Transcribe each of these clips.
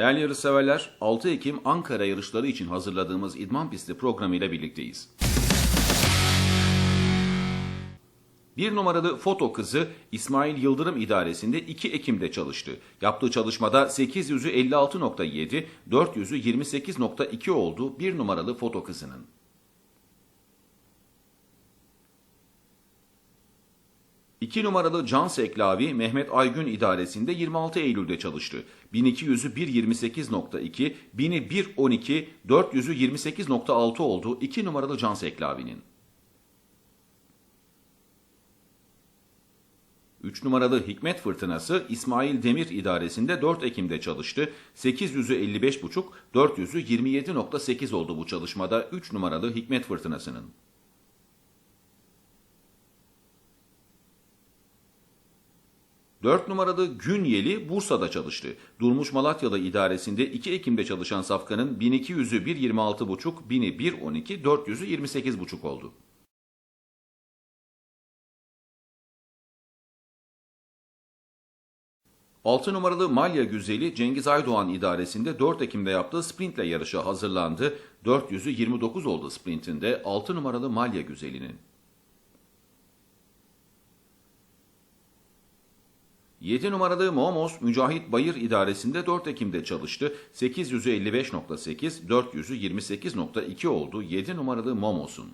Değerli yarışseverler, 6 Ekim Ankara yarışları için hazırladığımız İdman Pisti programıyla birlikteyiz. Bir numaralı foto kızı İsmail Yıldırım idaresinde 2 Ekim'de çalıştı. Yaptığı çalışmada 800'ü 56.7, 400'ü 28.2 oldu bir numaralı foto kızının. İki numaralı Can Seklavi Mehmet Aygün idaresinde 26 Eylül'de çalıştı. 1200'ü 1.28.2, 1000'i 1.12, 400'ü 28.6 oldu 2 numaralı Can Seklavi'nin. 3 numaralı Hikmet Fırtınası İsmail Demir idaresinde 4 Ekim'de çalıştı. 800'ü 55.5, 400'ü 27.8 oldu bu çalışmada 3 numaralı Hikmet Fırtınası'nın. 4 numaralı Günyeli Bursa'da çalıştı. Durmuş Malatyalı idaresinde 2 Ekim'de çalışan safkanın 1200'ü 1.26.5, 1000'i 1.12, 400'ü 28.5 oldu. Altı numaralı Malya Güzeli Cengiz Aydoğan idaresinde 4 Ekim'de yaptığı sprintle yarışa hazırlandı. 400'ü 29 oldu sprintinde 6 numaralı Malya Güzeli'nin. 7 numaralı Momos Mücahit Bayır idaresinde 4 Ekim'de çalıştı. 800'ü 55.8, 400'ü 28.2 oldu 7 numaralı Momos'un.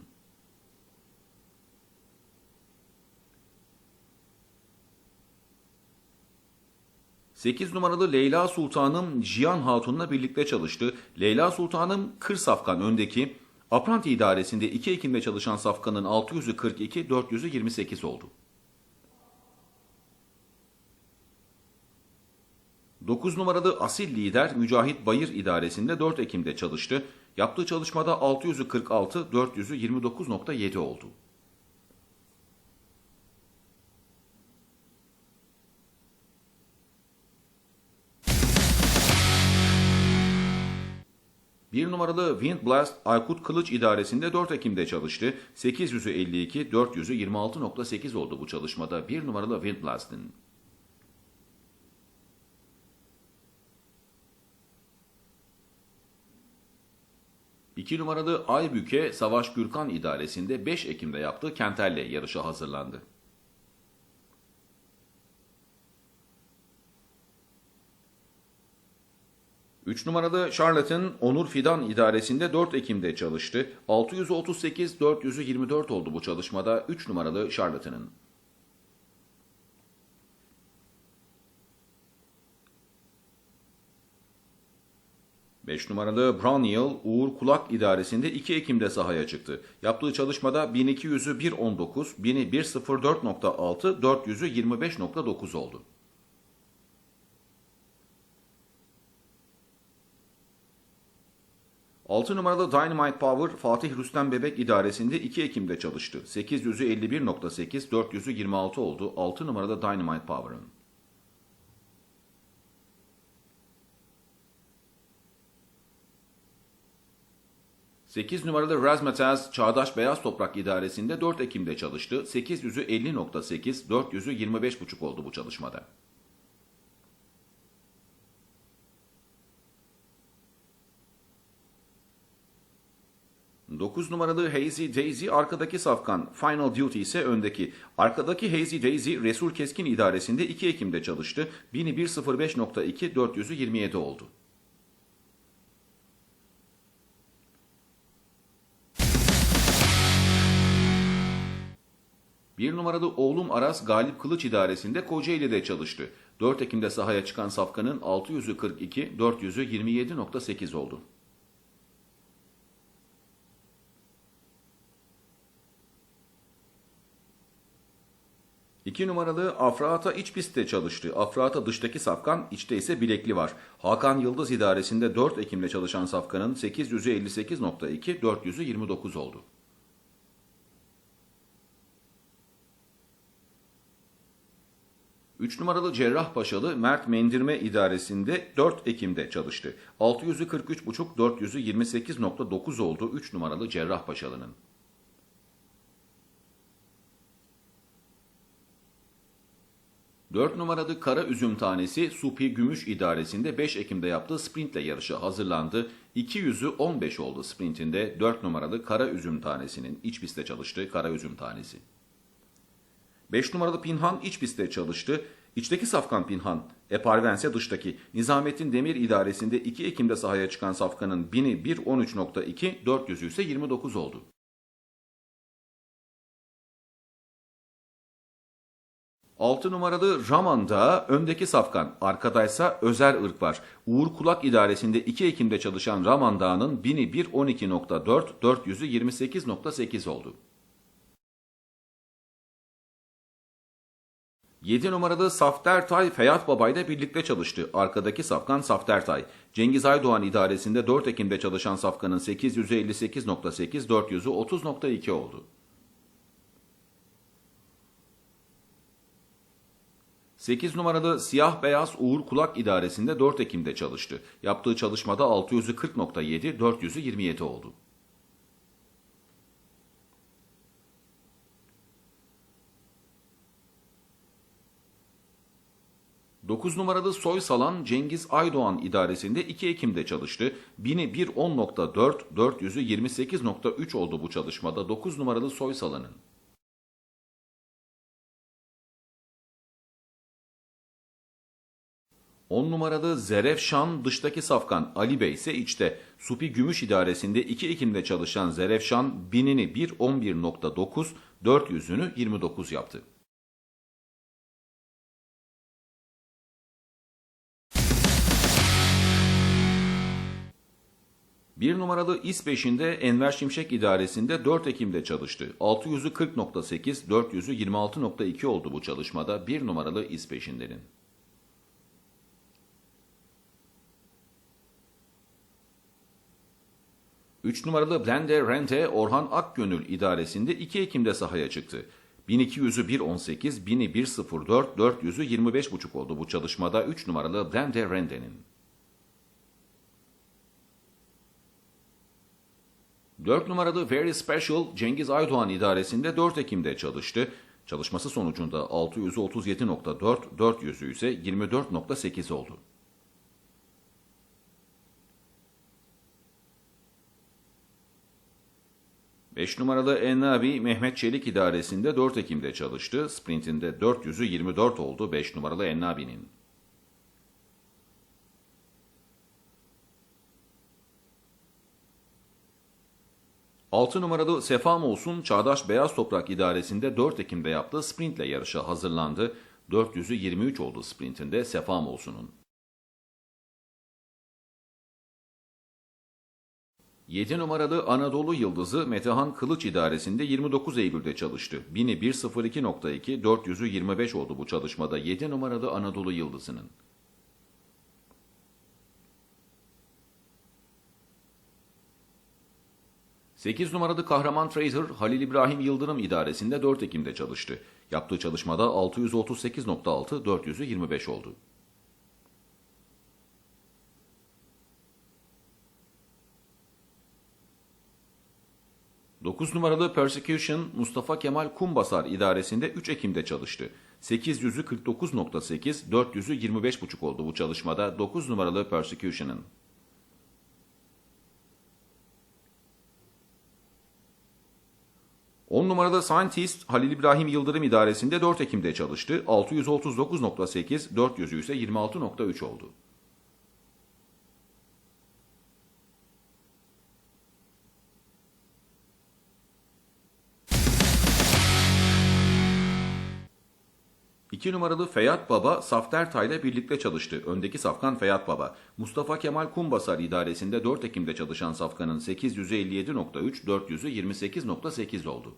8 numaralı Leyla Sultanım Cihan Hatun'la birlikte çalıştı. Leyla Sultanım Kır Safkan öndeki Apranti idaresinde 2 Ekim'de çalışan Safkan'ın 600'ü 42, 400'ü 28 oldu. 9 numaralı asil lider Mücahit Bayır idaresinde 4 Ekim'de çalıştı. Yaptığı çalışmada 600'ü 46, 400'ü 29.7 oldu. Bir numaralı Windblast Aykut Kılıç idaresinde 4 Ekim'de çalıştı. 800'ü 52, 400'ü 26.8 oldu bu çalışmada bir numaralı Windblast'ın. 2 numaralı Aybüke Savaş Gürkan idaresinde 5 Ekim'de yaptığı Kentel'le yarışa hazırlandı. Üç numaralı Charlotte'ın Onur Fidan idaresinde 4 Ekim'de çalıştı. 638-424 oldu bu çalışmada 3 numaralı Charlotte'ın. Beş numaralı Browniel Uğur Kulak idaresinde 2 Ekim'de sahaya çıktı. Yaptığı çalışmada 1200'ü 1.19, 1000'i 1.04.6, 400'ü 25.9 oldu. 6 numaralı Dynamite Power Fatih Rüstem Bebek idaresinde 2 Ekim'de çalıştı. 800'ü 51.8, 400'ü 26 oldu 6 numaralı Dynamite Power'ın. Sekiz numaralı Razmataz Çağdaş Beyaz Toprak idaresinde 4 Ekim'de çalıştı. 800'ü 50.8, 400'ü 25.5 oldu bu çalışmada. 9 numaralı Hazy Daisy arkadaki safkan, Final Duty ise öndeki. Arkadaki Hazy Daisy Resul Keskin idaresinde 2 Ekim'de çalıştı. 1000'i 1.05.2, 400'ü 27 oldu. Bir numaralı oğlum Aras Galip Kılıç idaresinde Kocaeli'de çalıştı. 4 Ekim'de sahaya çıkan safkanın 600'ü 42, 400'ü 27.8 oldu. 2 numaralı Afrata iç pistte çalıştı. Afrata dıştaki safkan, içte ise bilekli var. Hakan Yıldız idaresinde 4 Ekim'de çalışan safkanın 800'ü 58.2, 400'ü 29 oldu. Üç numaralı Cerrahpaşalı Mert Mendirme idaresinde 4 Ekim'de çalıştı. 600'ü 43.5, 400'ü 28.9 oldu 3 numaralı Cerrahpaşalı'nın. 4 numaralı Kara Üzüm Tanesi Supi Gümüş İdaresi'nde 5 Ekim'de yaptığı sprintle yarışa hazırlandı. 200'ü 15 oldu sprintinde 4 numaralı Kara Üzüm Tanesi'nin iç pistte çalıştığı Kara Üzüm Tanesi. 5 numaralı Pinhan iç pistte çalıştı. İçteki Safkan Pinhan, Eparvense dıştaki Nizamettin Demir İdaresi'nde 2 Ekim'de sahaya çıkan Safkan'ın 1000'i 1.13.2, 400'ü ise 29 oldu. 6 numaralı Raman'da öndeki Safkan, arkadaysa Özer Irk var. Uğur Kulak İdaresi'nde 2 Ekim'de çalışan Raman Dağı'nın 1000'i 1.12.4, 400'ü 28.8 oldu. 7 numaralı Saftertay Feyat Baba ile birlikte çalıştı. Arkadaki Safkan Saftertay. Cengiz Aydoğan idaresinde 4 Ekim'de çalışan Safkan'ın 858.8, 400'ü 30.2 oldu. 8 numaralı Siyah Beyaz Uğur Kulak idaresinde 4 Ekim'de çalıştı. Yaptığı çalışmada 600'ü 40.7, 400'ü 27 oldu. 9 numaralı Soysalan Cengiz Aydoğan idaresinde 2 Ekim'de çalıştı. 1000'i 1.10.4, 400'ü 28.3 oldu bu çalışmada 9 numaralı Soysalan'ın. On numaralı Zerefşan dıştaki safkan Ali Bey ise içte. Supi Gümüş idaresinde 2 Ekim'de çalışan Zerefşan binini 1.11.9, 400'ünü 29 yaptı. Bir numaralı İsveç'inde Enver Şimşek idaresinde 4 Ekim'de çalıştı. 600'ü 40.8, 400'ü 26.2 oldu bu çalışmada bir numaralı İsveç'indenin. Üç numaralı Blende Rente Orhan Akgönül idaresinde 2 Ekim'de sahaya çıktı. 1200'ü 1.18, 1000'i 1.04, 400'ü 25.5 oldu bu çalışmada 3 numaralı Blende Rente'nin. 4 numaralı Very Special Cengiz Aydoğan idaresinde 4 Ekim'de çalıştı. Çalışması sonucunda 600'ü 37.4, 400'ü ise 24.8 oldu. Beş numaralı Ennabi Mehmet Çelik idaresinde 4 Ekim'de çalıştı. Sprintinde 400'ü 24 oldu 5 numaralı Ennabi'nin. 6 numaralı Sefam Olsun Çağdaş Beyaz Toprak İdaresi'nde 4 Ekim'de yaptığı sprintle yarışa hazırlandı. 400'ü 23 oldu sprintinde Sefam Olsun'un. 7 numaralı Anadolu Yıldızı Metehan Kılıç İdaresi'nde 29 Eylül'de çalıştı. 1000'i 1.02.2, 400'ü 25 oldu bu çalışmada 7 numaralı Anadolu Yıldızı'nın. 8 numaralı kahraman Fraser Halil İbrahim Yıldırım idaresinde 4 Ekim'de çalıştı. Yaptığı çalışmada 638.6, 400'ü 25 oldu. Dokuz numaralı Persecution Mustafa Kemal Kumbasar idaresinde 3 Ekim'de çalıştı. 800'ü 49.8, 400'ü 25.5 oldu bu çalışmada 9 numaralı Persecution'ın. 10 numarada Scientist Halil İbrahim Yıldırım idaresinde 4 Ekim'de çalıştı. 639.8, 400'ü ise 26.3 oldu. İki numaralı Feyat Baba Safter ile birlikte çalıştı. Öndeki Safkan Feyat Baba. Mustafa Kemal Kumbasar idaresinde 4 Ekim'de çalışan Safkan'ın 857.3, 400'ü 28.8 oldu.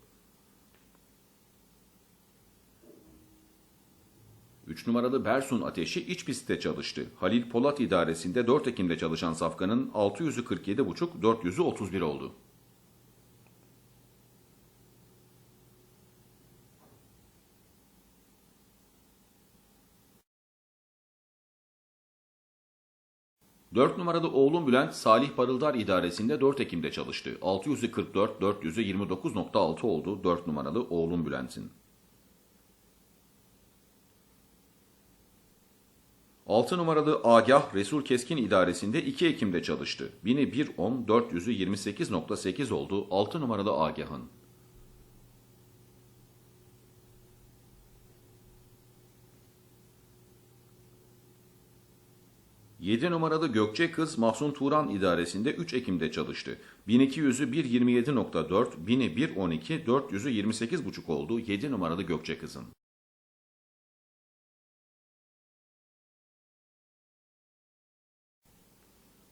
3 numaralı Bersun Ateşi iç pistte çalıştı. Halil Polat idaresinde 4 Ekim'de çalışan Safkan'ın 600'ü 47.5, 400'ü 31 oldu. Dört numaralı oğlum Bülent Salih Parıldar idaresinde 4 Ekim'de çalıştı. 600'ü 44, 400'ü 29.6 oldu 4 numaralı oğlum Bülent'in. 6 numaralı Agah Resul Keskin idaresinde 2 Ekim'de çalıştı. 1000'i 1.10, 400'ü 28.8 oldu 6 numaralı Agah'ın. 7 numaralı Gökçe Kız Mahsun Turan idaresinde 3 Ekim'de çalıştı. 1200'ü 1.27.4, 1000'i 1.12, 400'ü 28.5 oldu 7 numaralı Gökçe Kız'ın.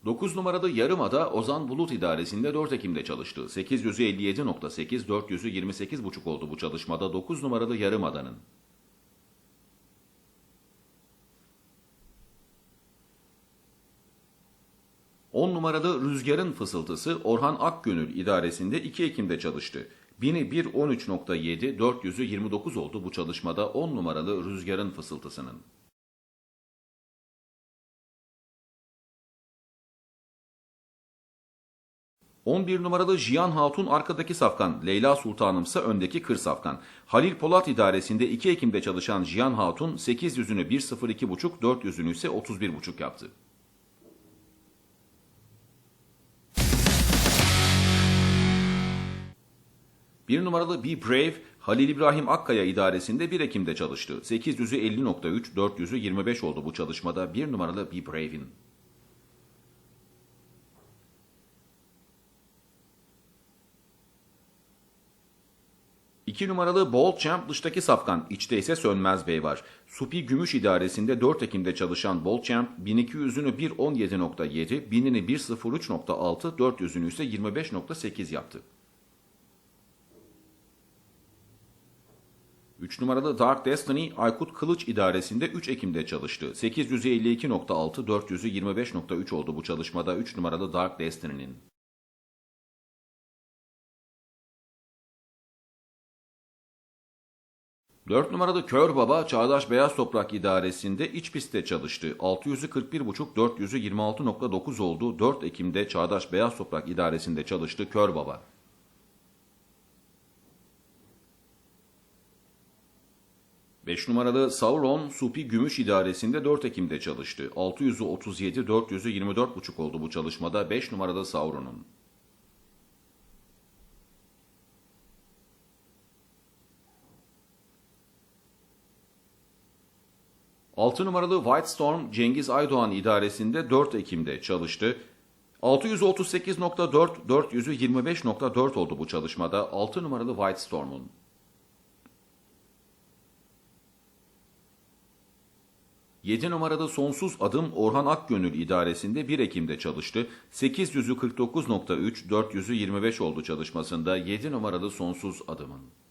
9 numaralı Yarımada Ozan Bulut idaresinde 4 Ekim'de çalıştı. 857.8, 400'ü 28.5 oldu bu çalışmada 9 numaralı Yarımada'nın. 10 numaralı Rüzgar'ın fısıltısı Orhan Akgönül idaresinde 2 Ekim'de çalıştı. 1000'i 1.13.7, 400'ü 29 oldu bu çalışmada 10 numaralı Rüzgar'ın fısıltısının. ...11 numaralı Jiyan Hatun arkadaki safkan, Leyla Sultanımsa öndeki kır safkan. Halil Polat idaresinde 2 Ekim'de çalışan Jiyan Hatun 800'ünü 1.02.5, 400'ünü ise 31.5 yaptı. Bir numaralı Be Brave, Halil İbrahim Akkaya idaresinde 1 Ekim'de çalıştı. 800'ü 50.3, 400'ü 25 oldu bu çalışmada bir numaralı Be Brave'in. İki numaralı Bold Champ dıştaki safkan, içte ise Sönmez Bey var. Supi Gümüş idaresinde 4 Ekim'de çalışan Bold Champ 1200'ünü 1.17.7, 1000'ini 1.03.6, 400'ünü ise 25.8 yaptı. 3 numaralı Dark Destiny Aykut Kılıç idaresinde 3 Ekim'de çalıştı. 852.6, 400'ü 25.3 oldu bu çalışmada 3 numaralı Dark Destiny'nin. Dört numaralı Kör Baba Çağdaş Beyaz Toprak idaresinde iç pistte çalıştı. 600'ü 41.5, 400'ü 26.9 oldu. 4 Ekim'de Çağdaş Beyaz Toprak idaresinde çalıştı Kör Baba. 5 numaralı Sauron Supi Gümüş idaresinde 4 Ekim'de çalıştı. 600'ü 37, 400'ü 24,5 oldu bu çalışmada 5 numaralı Sauron'un. Altı numaralı White Storm Cengiz Aydoğan idaresinde 4 Ekim'de çalıştı. 638.4, 400'ü 25.4 oldu bu çalışmada 6 numaralı White Storm'un. 7 numarada Sonsuz Adım Orhan Akgönül idaresinde 1 Ekim'de çalıştı. 800'ü 49.3, 400'ü 25 oldu çalışmasında 7 numaralı Sonsuz Adım'ın.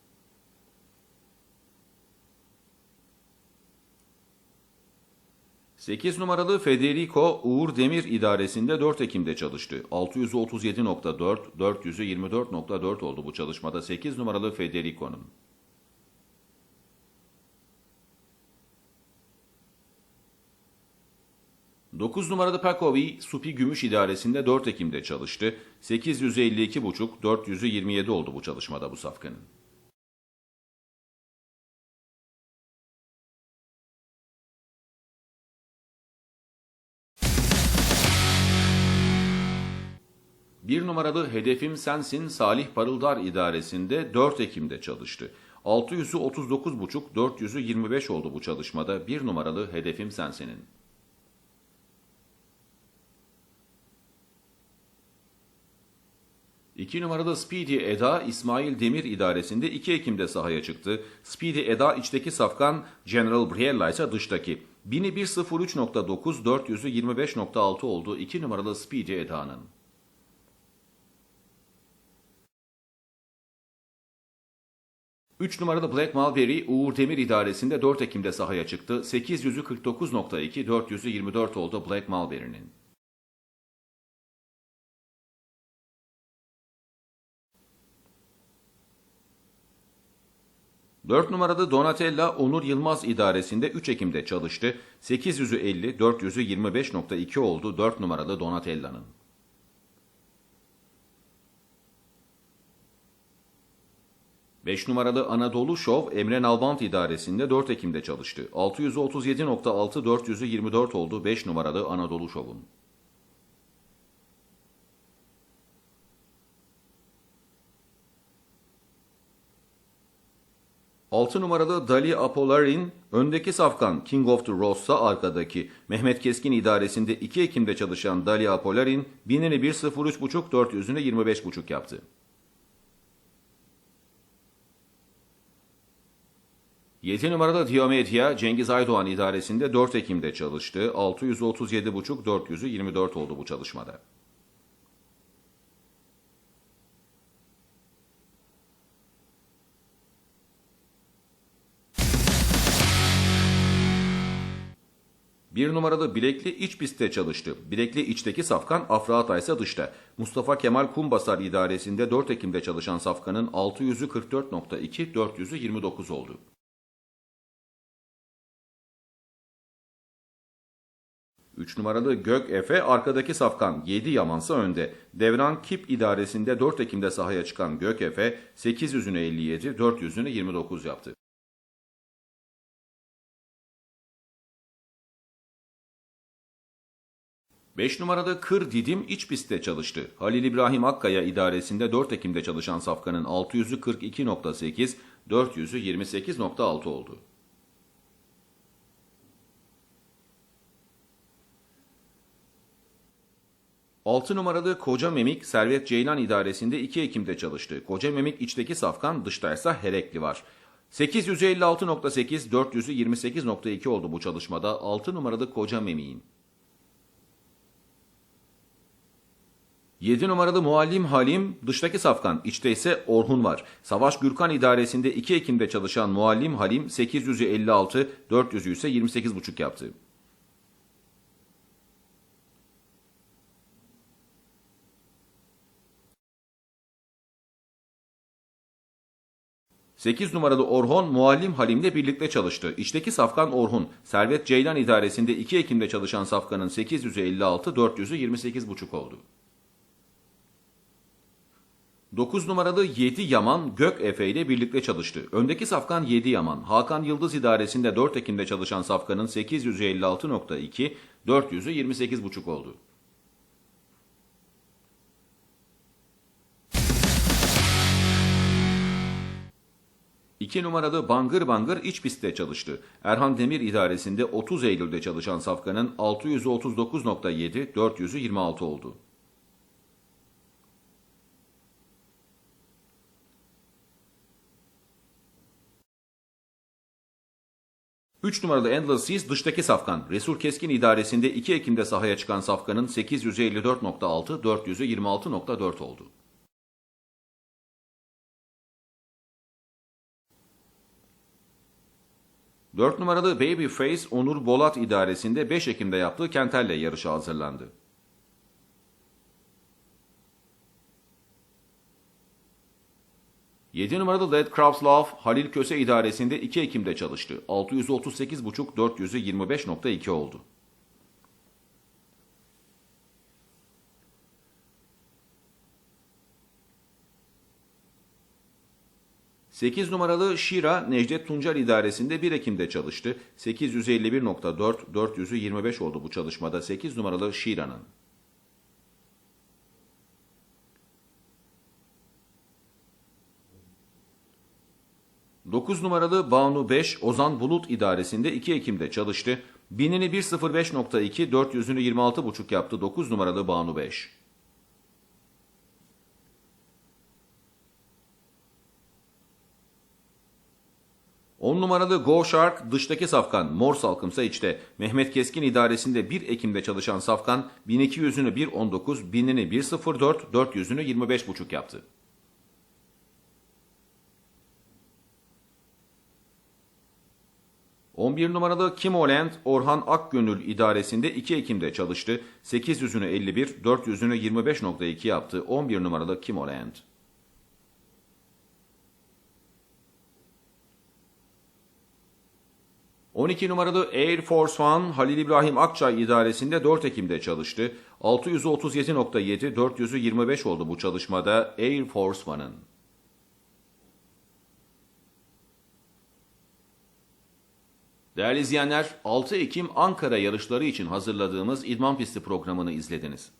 Sekiz numaralı Federico Uğur Demir idaresinde 4 Ekim'de çalıştı. 637.4, 400'ü 24.4 oldu bu çalışmada 8 numaralı Federico'nun. 9 numaralı Pakovi Supi Gümüş idaresinde 4 Ekim'de çalıştı. 852,5, 400'ü 27 oldu bu çalışmada bu safkanın. Bir numaralı Hedefim Sensin Salih Parıldar idaresinde 4 Ekim'de çalıştı. 600'ü 39,5, 400'ü 25 oldu bu çalışmada bir numaralı Hedefim Sensin'in. 2 numaralı Speedy Eda İsmail Demir idaresinde 2 Ekim'de sahaya çıktı. Speedy Eda içteki safkan General Briella ise dıştaki. 1000'i 1.03.9, 400'ü 25.6 oldu 2 numaralı Speedy Eda'nın. Üç numaralı Black Mulberry Uğur Demir idaresinde 4 Ekim'de sahaya çıktı. 800'ü 49.2, 400'ü 24 oldu Black Mulberry'nin. 4 numaralı Donatella Onur Yılmaz idaresinde 3 Ekim'de çalıştı. 800'ü 50, 400'ü 25.2 oldu 4 numaralı Donatella'nın. 5 numaralı Anadolu Şov Emre Nalbant idaresinde 4 Ekim'de çalıştı. 637.6 400'ü 24 oldu 5 numaralı Anadolu Şov'un. 6 numaralı Dali Apolarin, öndeki safkan King of the Ross'a arkadaki Mehmet Keskin idaresinde 2 Ekim'de çalışan Dali Apolarin, binini 1.03.5 400'üne 25.5 yaptı. 7 numaralı Diomedia Cengiz Aydoğan idaresinde 4 Ekim'de çalıştı. 637.5 400'ü 24 oldu bu çalışmada. Bir numaralı bilekli iç pistte çalıştı. Bilekli içteki safkan Afra ise dışta. Mustafa Kemal Kumbasar idaresinde 4 Ekim'de çalışan safkanın 600'ü 44.2, 400'ü 29 oldu. Üç numaralı Gök Efe arkadaki safkan 7 Yamansa önde. Devran Kip idaresinde 4 Ekim'de sahaya çıkan Gök Efe 800'ünü 57, 400'ünü 29 yaptı. 5 numarada Kır Didim iç pistte çalıştı. Halil İbrahim Akkaya idaresinde 4 Ekim'de çalışan safkanın 600'ü 42.8, 400'ü 28.6 oldu. Altı numaralı Koca Memik Servet Ceylan idaresinde 2 Ekim'de çalıştı. Koca Memik içteki safkan dıştaysa Herekli var. 856.8 400'ü 28.2 oldu bu çalışmada 6 numaralı Koca Memik'in. 7 numaralı Muallim Halim dıştaki safkan, içte ise Orhun var. Savaş Gürkan idaresinde 2 Ekim'de çalışan Muallim Halim 856, 400'ü ise 28,5 yaptı. Sekiz numaralı Orhun Muallim Halim'le birlikte çalıştı. İçteki safkan Orhun. Servet Ceylan idaresinde 2 Ekim'de çalışan safkanın 856, 400'ü 28,5 oldu. 9 numaralı 7 Yaman Gök Efe ile birlikte çalıştı. Öndeki safkan 7 Yaman. Hakan Yıldız idaresinde 4 Ekim'de çalışan safkanın 856.2, 400'ü 28,5 oldu. İki numaralı Bangır Bangır iç pistte çalıştı. Erhan Demir idaresinde 30 Eylül'de çalışan safkanın 639.7, 400'ü 26 oldu. 3 numaralı Endless Seas dıştaki safkan. Resul Keskin idaresinde 2 Ekim'de sahaya çıkan safkanın 854.6, 400'ü 26.4 oldu. Dört numaralı Babyface Onur Bolat idaresinde 5 Ekim'de yaptığı Kentel'le yarışa hazırlandı. 7 numaralı Led Krauslav Halil Köse idaresinde 2 Ekim'de çalıştı. 638.5 400'ü 25.2 oldu. Sekiz numaralı Şira Necdet Tuncer idaresinde 1 Ekim'de çalıştı. 851.4 400'ü 25 oldu bu çalışmada 8 numaralı Şira'nın. 9 numaralı Banu 5 Ozan Bulut idaresinde 2 Ekim'de çalıştı. Binini 1.05.2, 400'ünü 26.5 yaptı 9 numaralı Banu 5. On numaralı Go Shark dıştaki safkan Mor Salkımsa içte. Mehmet Keskin idaresinde 1 Ekim'de çalışan safkan 1200'ünü 1.19, binini 1.04, 400'ünü 25.5 yaptı. 11 numaralı Kim Olend Orhan Akgönül idaresinde 2 Ekim'de çalıştı. 800'ünü 51, 400'ünü 25.2 yaptı. 11 numaralı Kim Olend. 12 numaralı Air Force One Halil İbrahim Akçay idaresinde 4 Ekim'de çalıştı. 637.7, 425 oldu bu çalışmada Air Force One'ın. Değerli izleyenler, 6 Ekim Ankara yarışları için hazırladığımız İdman Pisti programını izlediniz.